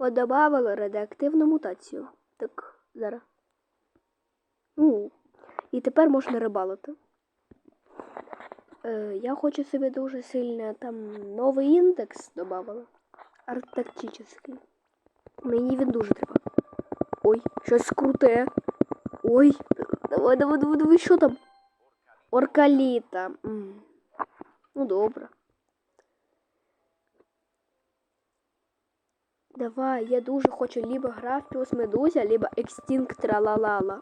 подобавили радіоактивну мутацію. Так, зараз. Ну, і тепер можна рибалити. Е, я хочу собі дуже сильно там новий індекс додавала. Арктичний. Мені він дуже треба. Ой, щось круте. Ой, давай, давай, давай, давай, що там? Оркаліта. Ну, добре. Давай, я дуже хочу либо Графіус Медузя, либо Екстинкт Тралалала.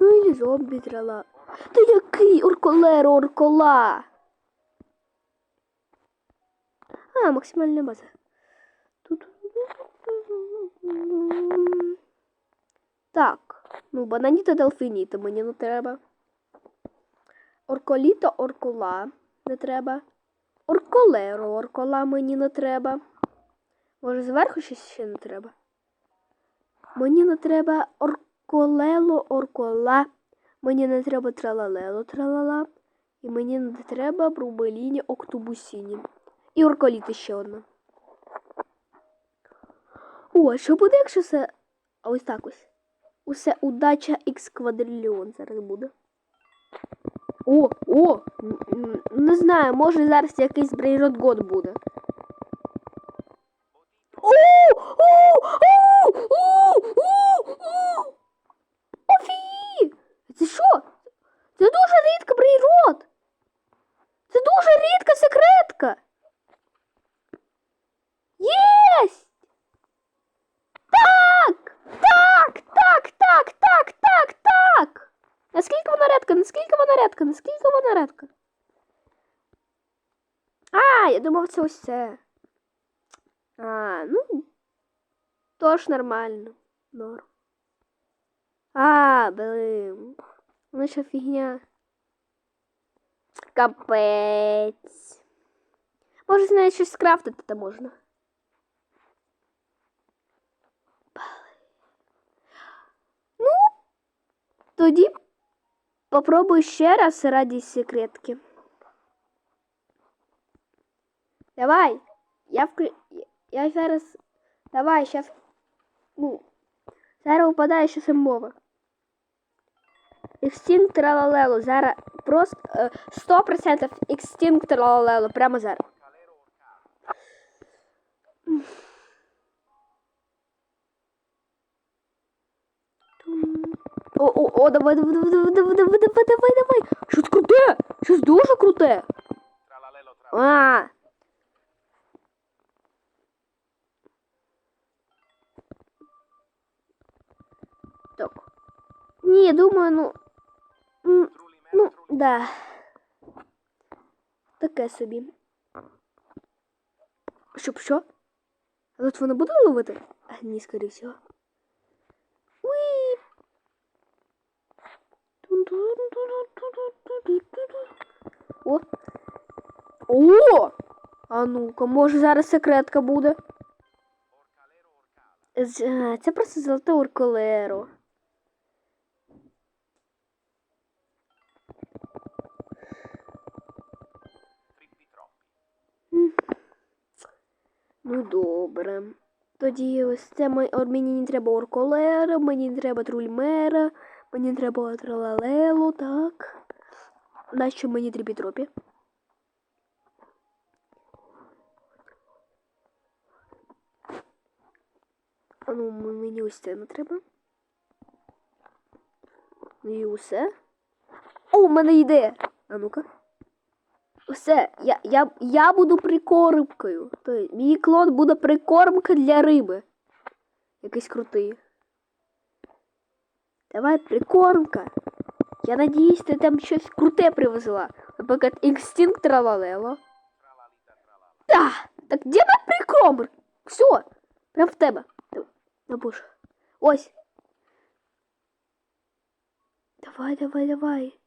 Ну или зомбі трала. Та який Орколеро Оркола? А, максимальна база. Тут. Так. Ну, бананіта делфініта мені не треба. Орколіта оркола не треба. Орколеро оркола мені не треба. Може, зверху щось ще не треба? Мені не треба орколело оркола. Мені не треба тралалело тралала. І мені не треба брубеліні октубусіні. І орколіти ще одна. О, що буде, якщо це. А ось так ось. Усе удача х квадрильйон зараз буде. О, о! Не знаю, може зараз якийсь брейрот год буде. Офі! Це що? Це дуже рідка брейрот! Це дуже рідка секретка! Єсть! Так! Так! Так! Так! Так! Так! Так! Наскільки вона рядка? Наскільки вона рядка? Наскільки вона рядка? А, я думав, це ось це. А, ну, тоже нормально. Норм. А, блин. Ну еще фигня. Капец. Может, знаешь, еще скрафтить это можно. Ну, туди, попробую еще раз ради секретки. Давай, я включу. Я зараз. Давай, сейчас. Ну. Зараз випадає ще мова. Extinct тралалело. Зараз просто е, 100% Extinct тралалело. Прямо зараз. О, о, о, давай, давай, давай, давай, давай, давай, давай, давай, давай. Щось круте! Щось дуже круте. А. Так. Ні, думаю, ну. Ну, да. Таке собі. Щоб що? А тут вона буде ловити? А, ні, скоріше всього. О! О! А ну-ка, може зараз секретка буде. Це просто золоте орколеро. Ну добре. Тоді ось це от мені не треба орколера, мені не треба трульмера, мені не треба тралалело, так. Нащо мені тріпі-тропі? А ну, мені ось це не треба. І усе. О, у мене ідея! А ну-ка. Все, я, я, я буду прикормкою. Тобто, мій клон буде прикормка для риби. Якийсь крутий. Давай, прикормка. Я надіюсь, ти там щось круте привезла. Наприклад, інстинкт тралалело. Да! Так де мій прикормка? Все, прям в тебе. На боже. Ось. Давай, давай, давай.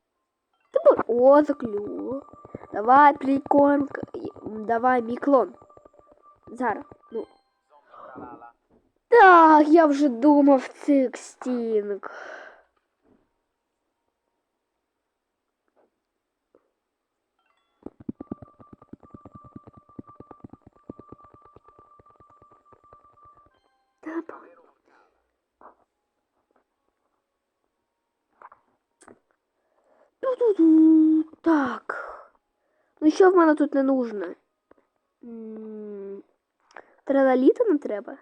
О, заклювало. Давай, приконк. Давай, миклон, Зараз. ну. Так, я вже думав цих стінок. Так. Ну що в мене тут не нужно? Тралаліта не треба.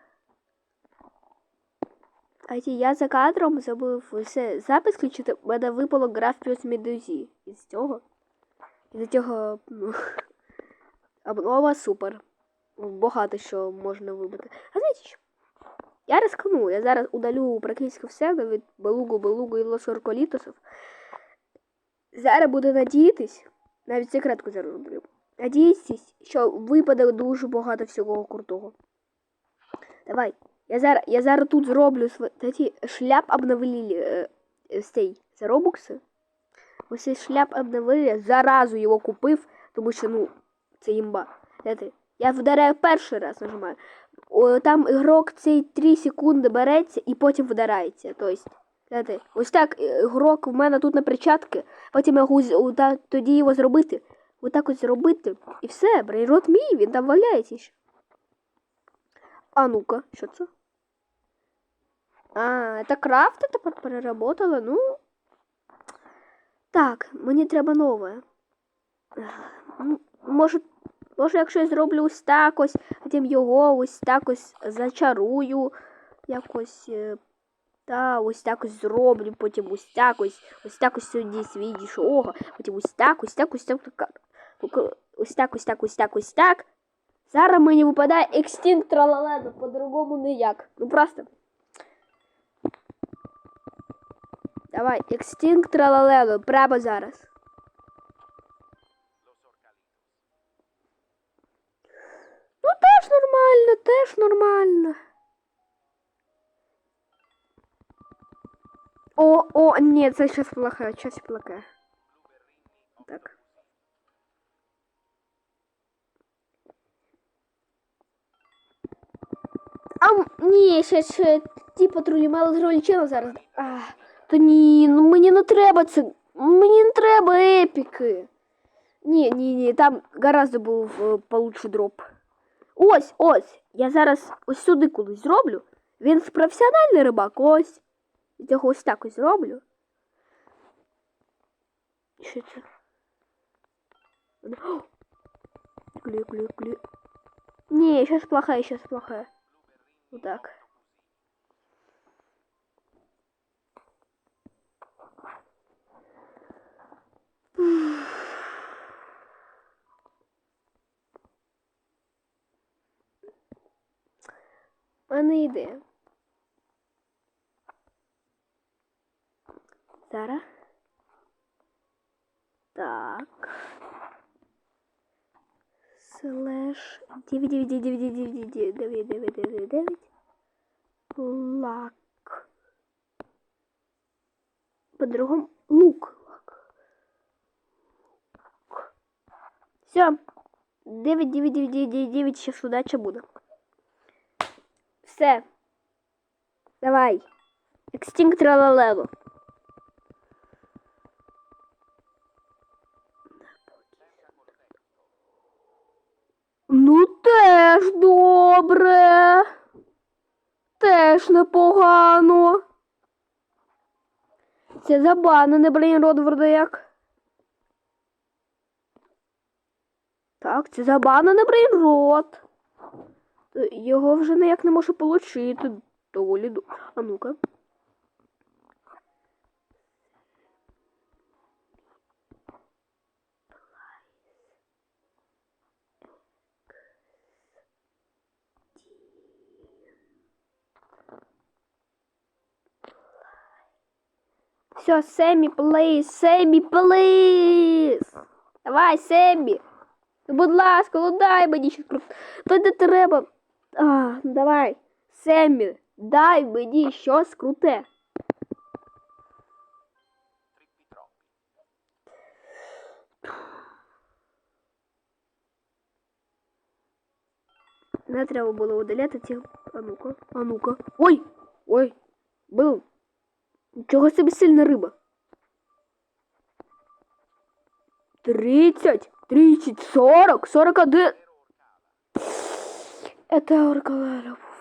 А я за кадром забув все запис включити, мене випало граф плюс медузі. Із цього. Із цього ну, обнова супер. Багато що можна вибити. А знаєте що? Я рискну, я зараз удалю практично все від Белугу, Белугу і Лосорколітосів. Зараз буду надіятись, навіть секретку зараз роблю. Надіятись, що випаде дуже багато всього крутого. Давай. Я зараз, я зараз тут зроблю свої шляп обновили е, е, цей це робокси. Ось цей шляп обновили, заразу його купив, тому що ну це імба. Я вдаряю перший раз нажимаю. Там ігрок цей 3 секунди береться і потім вдарається. Тобто, знаєте, ось так е, ігрок в мене тут на перчатки, потім я можу тоді його зробити. Отак ось зробити. І все, брейрот мій, він там валяється ще. А ну-ка, що це? А, це крафти тепер переработали, ну. Так, мені треба нове. Ну, Може, може, якщо я зроблю ось так ось, потім його ось так ось зачарую, якось. Та, ось так ось зроблю, потім ось так ось, ось так ось сюди свідіш, ого, потім ось так, ось так, ось так, ось так, ось так, ось так, ось так. Зараз мені випадає екстинкт тралаледа, по-другому ніяк. Ну просто. Давай, екстинкт тралалело, прямо зараз. Ну теж нормально, теж нормально. О, о, ні, це щось плохе, щось плохе. Bluberrini. Так. А, м, ні, ще, ще ті патрулі мали зролічено зараз. А, то ні, ну мені не треба це. Мені не треба епіки. Ні, ні, ні, там гораздо був е, получше дроп. Ось, ось. Я зараз ось сюди кудись зроблю. Він професіональний рибак, ось. Цього ось так ось зроблю. Що це? Клю. Не, сейчас плохая, сейчас плохая. Вот так. У мене Зараз. Так. Слеш 999999999 лак. По-другому лук. Все. 99999 сейчас удача буде. Все. Давай. Екстинкт тралалело. Теж добре. Теж непогано. Це забанене, блін, рот вроде Так, це забанене, блін, рот. Його вже ніяк не можу получити. Доволі. А ну-ка. Все, Семі, плейс, Семі, плейс. Давай, Семі. Ну, Будь ласка, ну дай мені щось кру- Та не треба. А, давай. Семі, дай мені щось круте. Не треба було удаляти ці. А ну-ка, а ну-ка. Ой! Ой! Был. Нічого собі сильна риба. Тридцять, тридцать, сорок, сорок один. Это орковая любовь.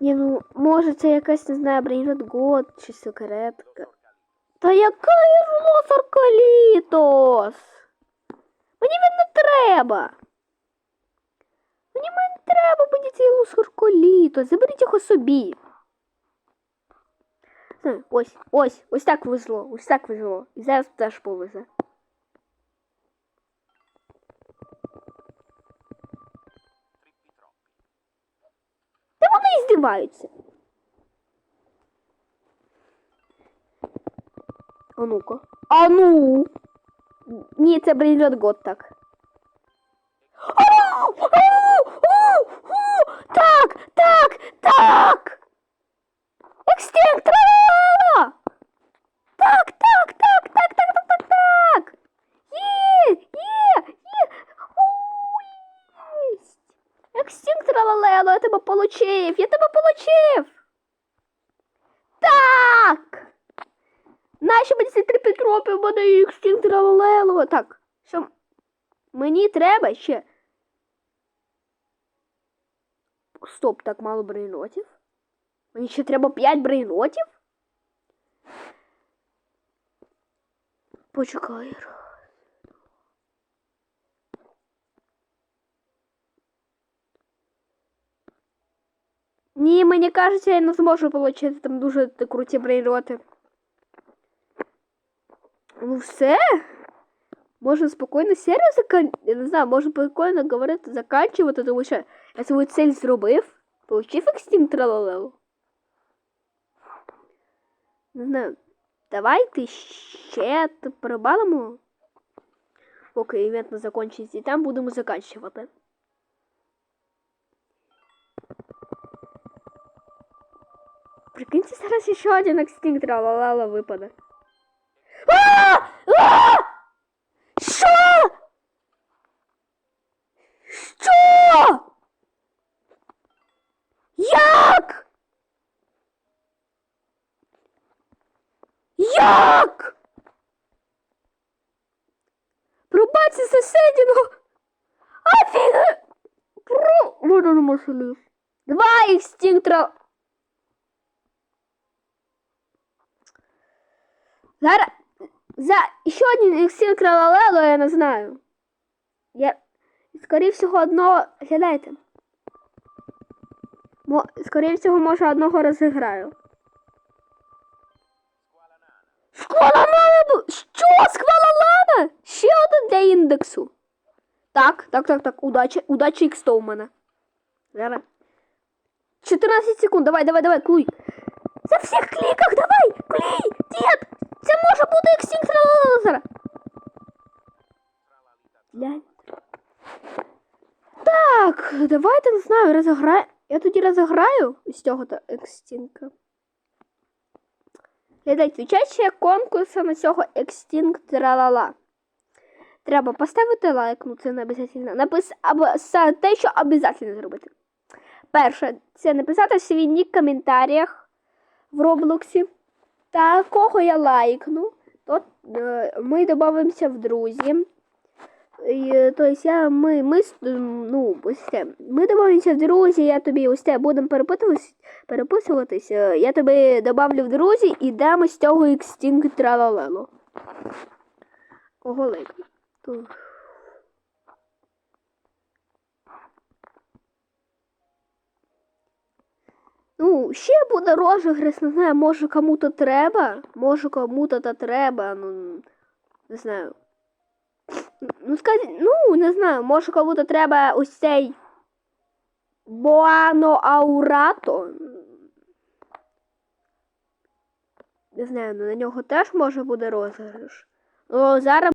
Ні, ну, може це якась, не знаю, бронірот год чи сукаретка. Та яка Ірлос Аркалітос? Мені він не треба. Мені не треба мені цей Лос Аркалітос. Заберіть його собі. Ось, ось, ось так везло, ось так везло. І зараз теж повезе. Та вони і здіваються. А ну-ка. А ну. Ні, це Брейнрод Год так. Ау! Ау! Ау! Ау! Так, так, так! Екстинкт! Ла-ла-ла! Так, так, так, так, так, так, так, так! Є, є, є! У, єсть! Екстинкт Лалалело, я тебе получив! Я тебе получив! Так! Наші мені ці три В мене. Так, що мені треба ще. Стоп, так мало брейнотів. Мені ще треба 5 брейнотів? Почекай. Ні, мені кажеться, я не зможу отримати там дуже круті брейроти. Ну все. Можна спокійно серію закан... Я не знаю, можна спокійно говорити, заканчувати, тому що я свою цель зробив. Получив екстінкт тралалелу. Не знаю. Давайте ще т- перебалимо. Поки івент не закінчиться, і там будемо закінчувати. Прикиньте, зараз ще один екстинкт тралалала випаде. Як? Пробачте сусідіну. Афіга. Про... Воно не можу Два екстинктора. Зараз за ще один екстинкт Лалело я не знаю. Я, скоріше всього, одного. Глядайте. Мо, скоріше всього, може, одного розіграю. Squala nana. Школа лана бу- Що? Сквала лана? Ще один для індексу. Так, так, так, так. Удача, удача X100 у мене. Зараз. 14 секунд, давай, давай, давай, клуй. За всіх кліках, давай! Клій! Дід! Це може бути екстинкт Лазера. Tralalita. Глянь. Так, давайте не знаю, розіграю. Я тоді розіграю з цього то екстінка. Глядайте, участь конкурсу на цього Extinct тралала. Треба поставити лайк, ну це не обов'язково. Напис або те, що обов'язково зробити. Перше, це написати свій нік в коментарях в Роблоксі. Та кого я лайкну, то е, ми додаємося в друзі. І, е, то есть я, ми, ми, ну, ось це, ми домовимося в друзі, я тобі ось це будемо переписуватись, переписуватись, е, я тобі добавлю в друзі і дам з цього Extinct Тралалело. Кого лайкну? Ну, ще буде розіграш, не знаю, може кому-то треба, може кому-то то треба, ну, не знаю. Ну, скажіть, ну, не знаю, може кому-то треба ось цей Боано Аурато. Не знаю, ну на нього теж може буде розіграш. Ну, зараз